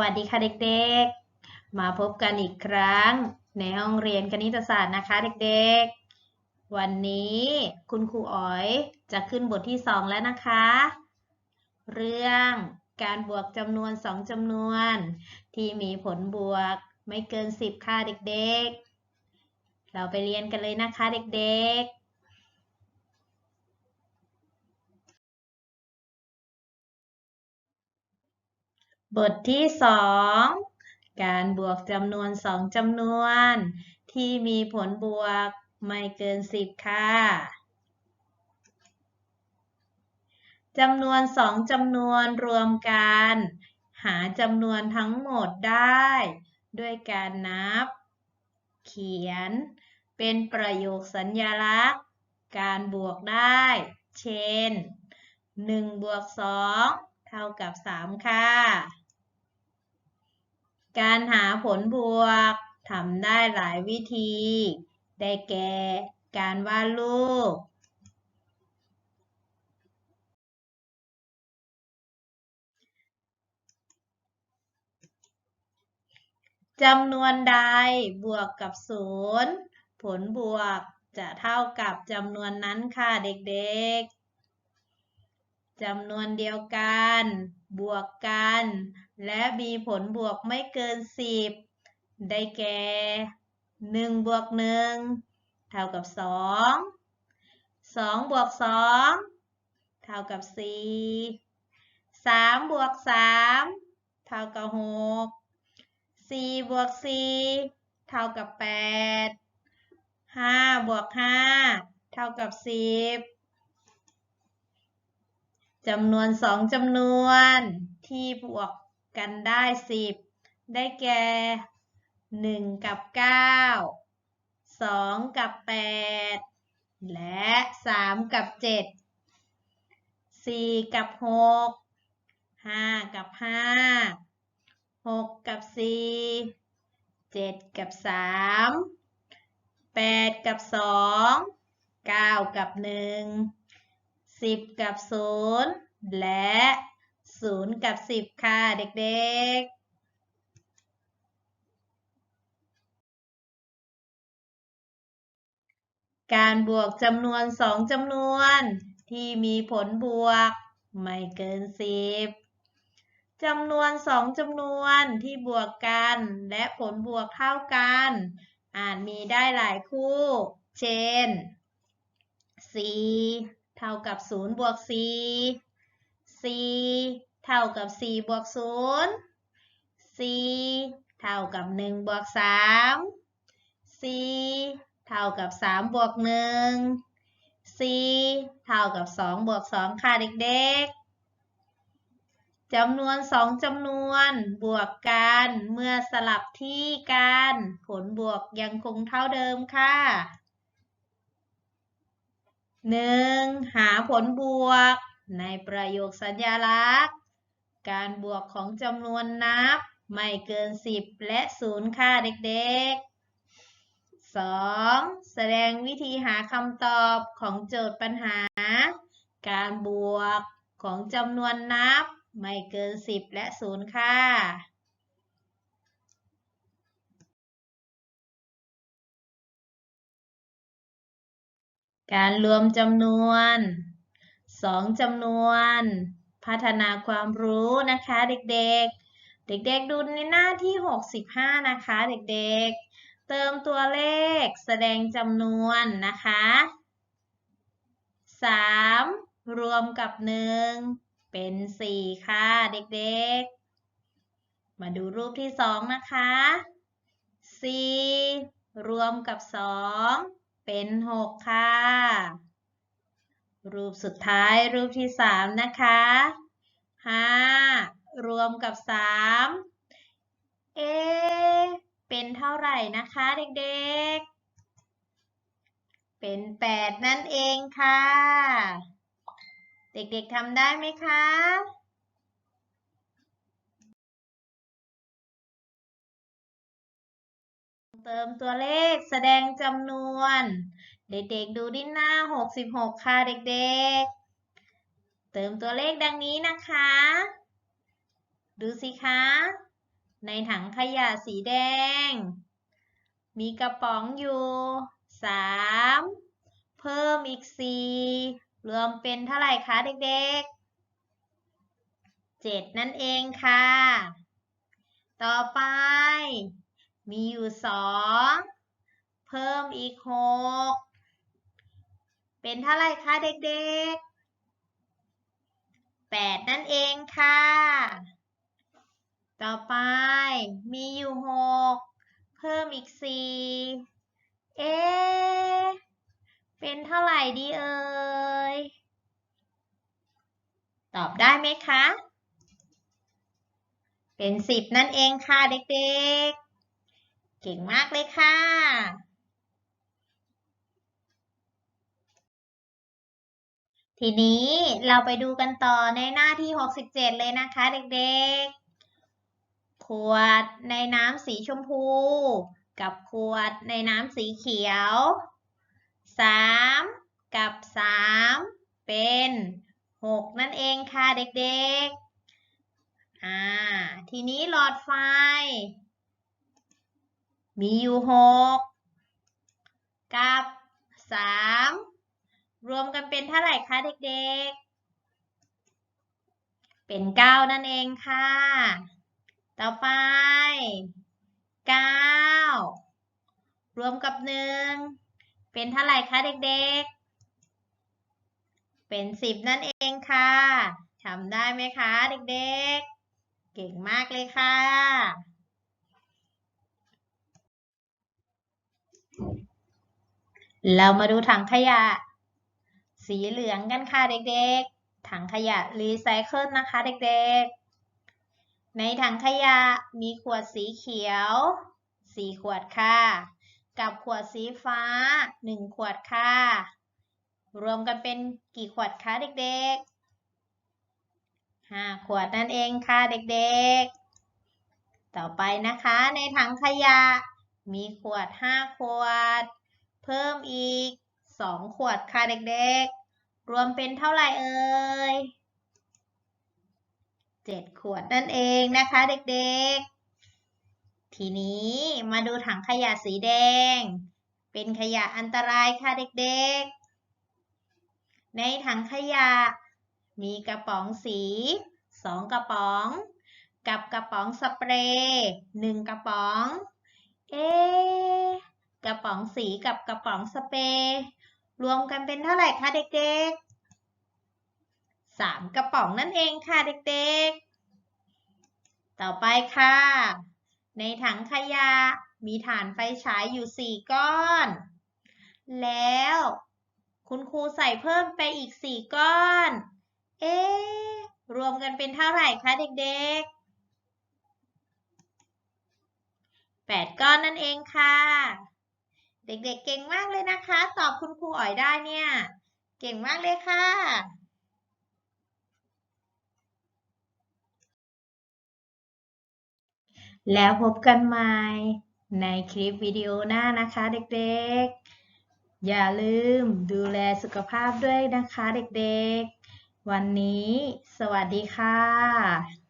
วัสดีค่ะเด็กๆ มาพบกันอีกครั้ง ในห้องเรียนคณิตศาสตร์นะคะเด็กๆ วันนี้คุณครูอ๋อยจะขึ้นบทที่สองแล้วนะคะ เรื่องการบวกจำนวนสองจำนวน ที่มีผลบวกไม่เกินสิบค่ะเด็กๆ เราไปเรียนกันเลยนะคะเด็กๆ บทที่สองการบวกจำนวนสองจำนวน ที่มีผลบวกไม่เกินสิบค่ะจำนวนสองจำนวนรวมกัน หาจำนวนทั้งหมดได้ ด้วยการนับ เขียน เป็นประโยคสัญญลักษณ์ การบวกได้ เช่น1บวก2เท่ากับ 3 ค่ะ การหาผลบวกทำได้หลายวิธี ได้แก่ การวาดรูปจำนวนใดบวกกับศูนย์ผลบวกจะเท่ากับจำนวนนั้นค่ะเด็กๆจำนวนเดียวกัน บวกกัน และมีผลบวกไม่เกิน 10 ได้แก่ 1 บวก 1 เท่ากับ 2 2 บวก 2 เท่ากับ 4 3 บวก 3 เท่ากับ 6 4 บวก 4 เท่ากับ 8 5 บวก 5 เท่ากับ 10จำนวนสองจำนวนที่บวก กันได้ 10 ได้แก่ 1 กับ 9 2 กับ 8 และ 3 กับ 7 4 กับ 6 5 กับ 5 6 กับ 4 7 กับ 3 8 กับ 2 9 กับ 1 10 กับ 0 และ 0 กับ 10 ค่ะ เด็กๆการบวกจำนวนสองจำนวน ที่มีผลบวก ไม่เกิน10จำนวนสองจำนวนที่บวกกัน และผลบวกเท่ากัน อาจมีได้หลายคู่ เช่น 4 เท่ากับ 0 บวก 4 4 เท่ากับ 4 บวก 0 4 เท่ากับ 1 บวก 3 4 เท่ากับ 3 บวก 1 4 เท่ากับ 2 บวก 2 ค่ะเด็กๆจำนวนสองจำนวนบวกกันเมื่อสลับที่กัน ผลบวกยังคงเท่าเดิมค่ะ 1. หาผลบวก ในประโยคสัญลักษณ์ การบวกของจำนวนนับ ไม่เกิน 10 และ 0 ค่ะเด็กๆ 2. แสดงวิธีหาคำตอบของโจทย์ปัญหา การบวกของจำนวนนับ ไม่เกิน 10 และ 0 ค่ะ การรวมจำนวน 2จำนวน พัฒนาความรู้นะคะเด็กๆ เด็กๆดูในหน้าที่ 65 นะคะเด็กๆ เติมตัวเลขแสดงจำนวนนะคะ 3 รวมกับ 1 เป็น 4 ค่ะเด็กๆ มาดูรูปที่ 2 นะคะ 4 รวมกับ 2 เป็น 6 ค่ะ รูปสุดท้ายรูปที่3นะคะ5รวมกับ3เอ เป็นเท่าไหร่นะคะเด็กๆ เป็น8นั่นเองค่ะ เด็กๆทำได้ไหมคะเติมตัวเลขแสดงจำนวน เด็กๆ ดูดิ้นหน้า 66 ค่ะเด็กๆ เติมตัวเลขดังนี้นะคะ ดูสิคะ ในถังขยะสีแดง มีกระป๋องอยู่สามเพิ่มอีกสี่รวมเป็นเท่าไหร่คะเด็กๆเจ็ดนั่นเองค่ะ ต่อไป มีอยู่สองเพิ่มอีกหก เป็นเท่าไหร่คะเด็กๆแปดนั่นเองค่ะ ต่อไปมีอยู่หกเพิ่มอีกสี่เอ๊เป็นเท่าไหร่ดีเอ่ย ตอบได้ไหมคะ เป็นสิบนั่นเองค่ะเด็กๆ เก่งมากเลยค่ะ ทีนี้เราไปดูกันต่อในหน้าที่ 67 เลยนะคะเด็กๆ ขวดในน้ำสีชมพู กับขวดในน้ำสีเขียว 3 กับ 3 เป็น 6 นั่นเองค่ะเด็กๆ อ่า ทีนี้หลอดไฟ มีอยู่ 6 กับ 3 รวมกันเป็นเท่าไหร่คะเด็กๆ เป็น 9 นั่นเองค่ะ ต่อไป 9 รวมกับ 1 เป็นเท่าไหร่คะเด็กๆ เป็น 10 นั่นเองค่ะทำได้ไหมคะเด็กๆ เก่งมากเลยค่ะเรามาดูถังขยะ สีเหลืองกันค่ะเด็กๆ ถังขยะรีไซเคิลนะคะเด็กๆ ในถังขยะมีขวดสีเขียว 4 ขวดค่ะ กับขวดสีฟ้า 1 ขวดค่ะ รวมกันเป็นกี่ขวดคะเด็กๆ 5 ขวดนั่นเองค่ะเด็กๆต่อไปนะคะในถังขยะมีขวด 5 ขวด เพิ่มอีก 2ขวดค่ะเด็กๆ รวมเป็นเท่าไหร่เอ่ย7ขวดนั่นเองนะคะเด็กๆ ทีนี้มาดูถังขยะสีแดง เป็นขยะอันตรายค่ะเด็กๆ ในถังขยะ มีกระป๋องสี2กระป๋อง กับกระป๋องสเปรย์1กระป๋อง เอ๊ะกระป๋องสีกับกระป๋องสเปรย์ รวมกันเป็นเท่าไหร่คะเด็กๆ 3 กระป๋องนั่นเองค่ะเด็กๆ ต่อไปค่ะ ในถังขยะมีฐานไฟฉายอยู่ 4 ก้อน แล้วคุณครูใส่เพิ่มไปอีก 4 ก้อน เอ๊ะรวมกันเป็นเท่าไหร่คะเด็กๆ 8 ก้อนนั่นเองค่ะ เด็กๆ เก่งมากเลยนะคะ ตอบคุณครูอ๋อยได้เนี่ย เก่งมากเลยค่ะ แล้วพบกันใหม่ในคลิปวิดีโอหน้านะคะ เด็กๆ อย่าลืมดูแลสุขภาพด้วยนะคะ เด็กๆ วันนี้ สวัสดีค่ะ